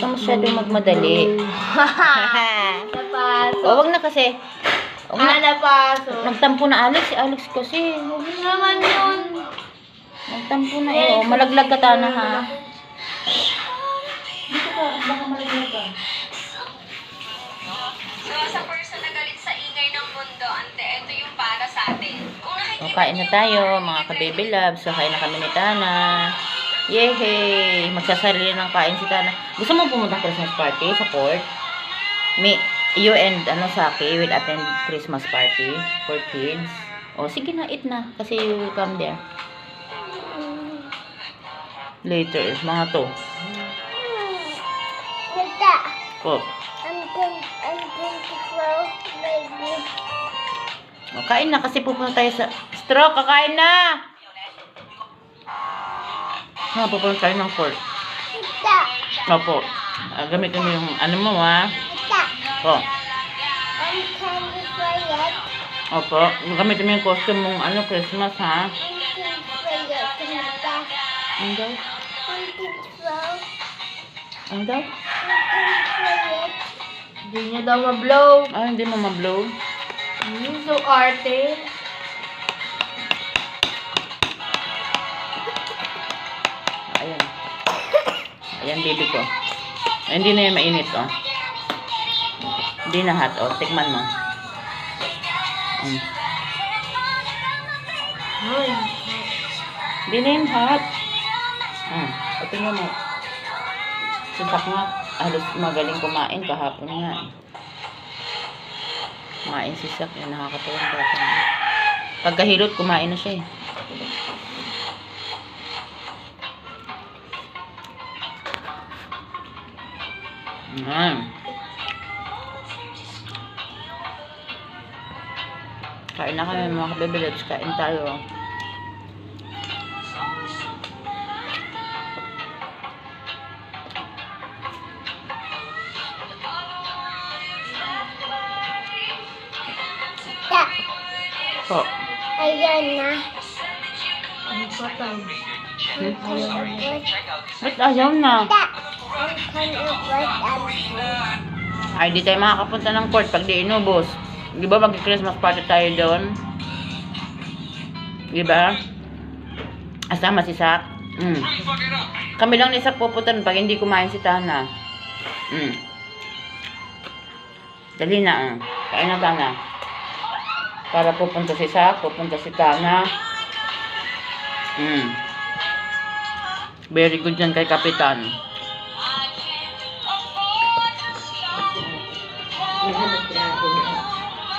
ka masyadong magmadali. Napasok. o, wag na kasi. Wag Ah, na. napasok. Nagtampo na Alex. Si Alex kasi. Huwag naman yun. Nagtampo na eh. O, malaglag ka tana ha. So, sa person na galit sa ingay ng mundo, ante, ito yung para sa atin. Kung O, nakikita kain na tayo, mga ka-baby loves. So, kain na kami ni Tana. Yehey! Magsasarili ng kain si Tana. Gusto mo pumunta Christmas party sa port? May, you and ano Saki will attend Christmas party for kids. O, sige na, eat na. Kasi you will come there. Later, mga to. Tita, O, I'm going, I'm going to throw baby. o kain na kasi pupunta tayo sa... Stroke, kakain na! Ha, pupunta tayo ng port. Tita, Opo. Ah, gamitin mo yung ano mo ha. tita, O. I'm quiet. Opo. Gamitin mo yung costume mong ano, Christmas ha. I'm of quiet. Tita, Ano daw? Ano daw? Hindi niya daw ma-blow. Ah, hindi mo ma-blow. Hmm, so arte. Ayan, baby ko. Hindi na yan mainit, oh. Hindi na hot, oh. Tikman mo. Mm. Hindi na yan hot. Mm. O, tingnan mo. Susak nga. Halos magaling kumain kahapon nga. Kumain si Sak. Yan, nakakatuwang bata. Pagkahilot, kumain na siya eh. Mm. Kain na kami mga kabibelets. Kain tayo. Po. ayan na. ano pa tayo? Hmm? Ayan na. Ba't ayaw na? Ay, di tayo makakapunta ng port pag di inubos. Di ba mag-Christmas party tayo doon? Di ba? Asama si Sak. Mm. Kami lang ni Sak pupunta nun pag hindi kumain si Tana. Mm. Dali na, ah. Kain na Tana. Para pupunta si Sak, pupunta si Tana. Mm. Very good yan kay Kapitan.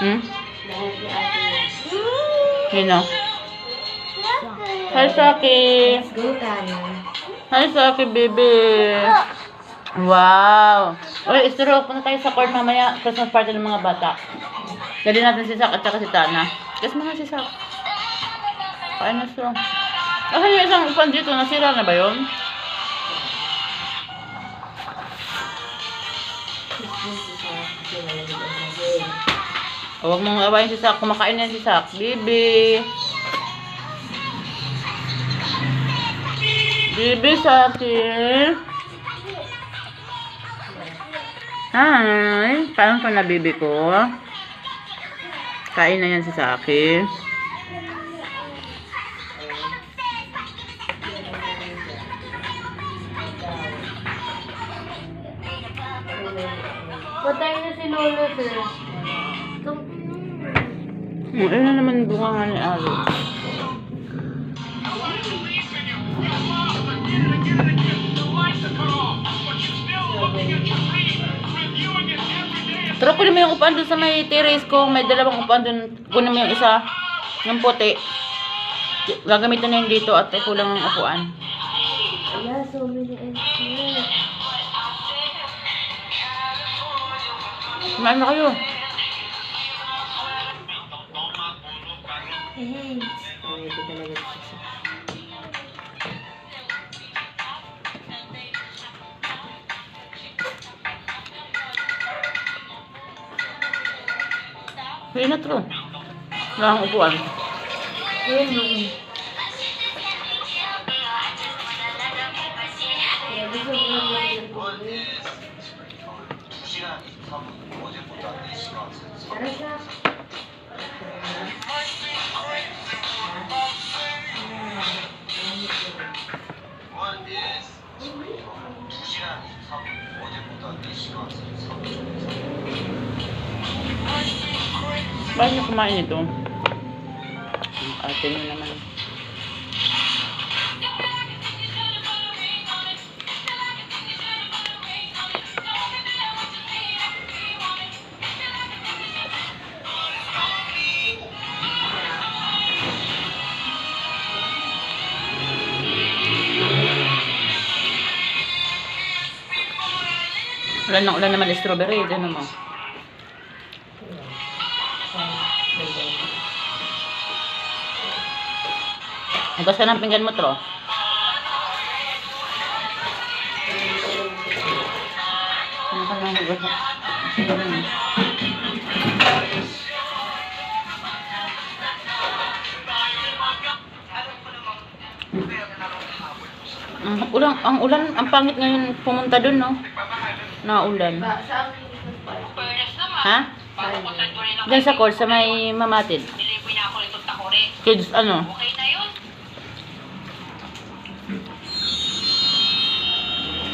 Hmm? Sino? Hi, Saki. Go tayo. Hi, Saki, baby. Wow. Uy, istiro, punta tayo sa court mamaya. Christmas party ng mga bata. Dali natin si Sak at saka si Tana. Kiss mo na si Sak. Kain na siya. Ah, yung isang upan dito. Nasira na ba yun? O, Huwag mong awayin si Sak. Kumakain na si Sak. Bibi. Bibi, Saki. Hi. Kain ko na, bibi ko. Kain na yan si Saki. Patay na si Lolo, sir. Na naman bunga nga ni Alo. Pero kunin mo yung upuan dun sa may terrace ko. May dalawang upuan dun. Kunin mo yung isa. Yung puti. Gagamitin na yun dito at kulang ng upuan. Yeah, so many. Kumain na kayo. Eggs. Hindi na true. Wala akong upuan. Ayun, yun. Niyo kumain ito? Ate niyo naman. Ulan na ulan naman strawberry. Ito naman. Hugas ka ng pinggan mo, Tro. Ano ka nang hugas? Ang ulan, ang ulan, ang pangit ngayon pumunta doon, no? Na ulan. Ha? Diyan sa court, sa may mamatid. Na. Kids, ano? Okay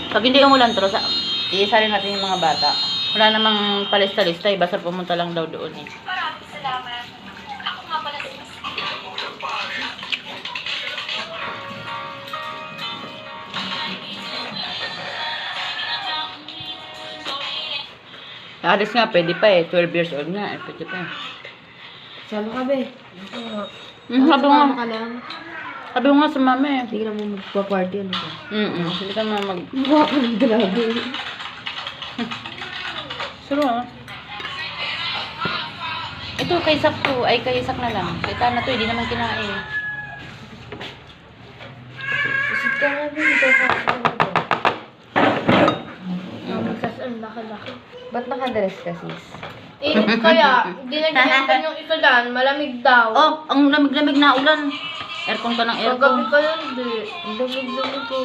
Pag hindi umulan, Tro, sa, iisa rin natin yung mga bata. Wala namang palista-lista, eh. Basta pumunta lang daw doon, eh. Maraming salamat. Ako nga pala Mas. Alis nga, pwede pa eh. 12 years old nga, eh. Pwede pa. Salo ka, be. Mm, sabi ka lang. Sabi ko nga sa mama eh. Hindi ka naman magpa-party, ano ka? Mm Hindi ka na mag... Mukha ka ng grabe. Suro ah. Ito, kay Sak to. Ay, kay Sak na lang. Kay Tana to, hindi naman kinain. Isip ka nga, ano ba? Magsas ang laki-laki. Ba't nakadress ka, sis? Init kaya, hindi nag yung isa dyan, malamig daw. Oh, ang lamig-lamig na ulan. Aircon ka ng Paggabi aircon. ka yun, di. Ang damig-damig ko.